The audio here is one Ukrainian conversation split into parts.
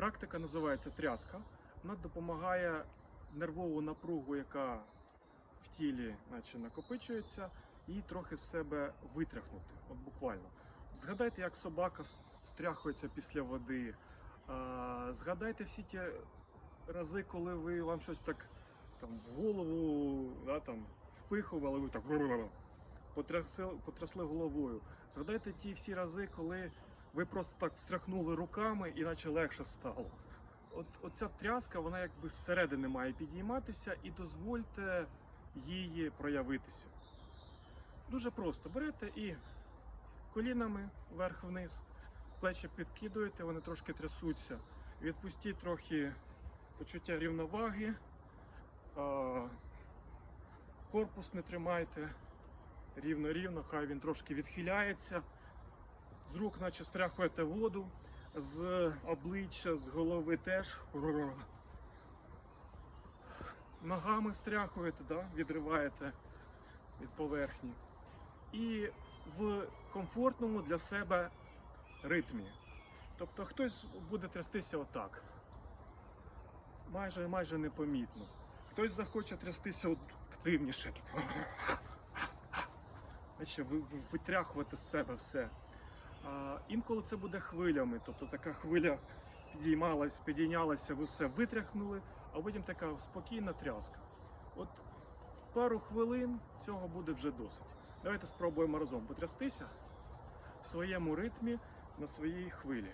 Практика називається тряска. Вона допомагає нервову напругу, яка в тілі наче накопичується, її трохи з себе витряхнути. От буквально. Згадайте, як собака стряхується після води. Згадайте всі ті рази, коли ви вам щось так там в голову да, там, впихували, ви так потрясли, потрясли головою. Згадайте ті всі рази, коли ви просто так встряхнули руками і наче легше стало. От оця тряска, вона якби зсередини має підійматися і дозвольте її проявитися. Дуже просто берете і колінами вверх-вниз, плечі підкидуєте, вони трошки трясуться. Відпустіть трохи почуття рівноваги, корпус не тримайте рівно-рівно, хай він трошки відхиляється. З рук, наче стряхуєте воду, з обличчя, з голови теж. Ногами встряхуєте, да? відриваєте від поверхні. І в комфортному для себе ритмі. Тобто хтось буде трястися отак. Майже майже непомітно. Хтось захоче трястися активніше. Ви- витряхувати з себе все. Інколи це буде хвилями, тобто така хвиля підіймалась, підійнялася, ви все витряхнули, а потім така спокійна тряска. От пару хвилин цього буде вже досить. Давайте спробуємо разом потрястися в своєму ритмі на своїй хвилі.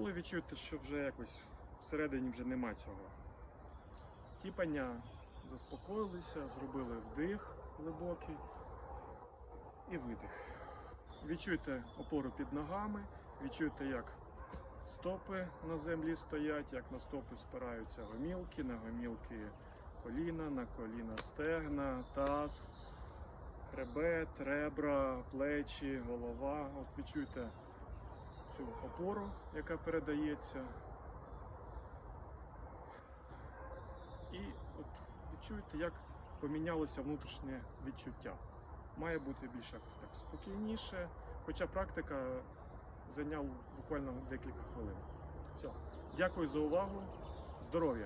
Коли відчуєте, що вже якось всередині вже нема цього тіпання, заспокоїлися, зробили вдих глибокий і видих. Відчуйте опору під ногами, відчуйте, як стопи на землі стоять, як на стопи спираються гомілки, на гомілки коліна, на коліна стегна, таз, хребет, ребра, плечі, голова. От відчуйте цю опору, яка передається. І от відчуєте, як помінялося внутрішнє відчуття. Має бути більш якось так спокійніше, хоча практика зайняла буквально декілька хвилин. Все. Дякую за увагу. Здоров'я!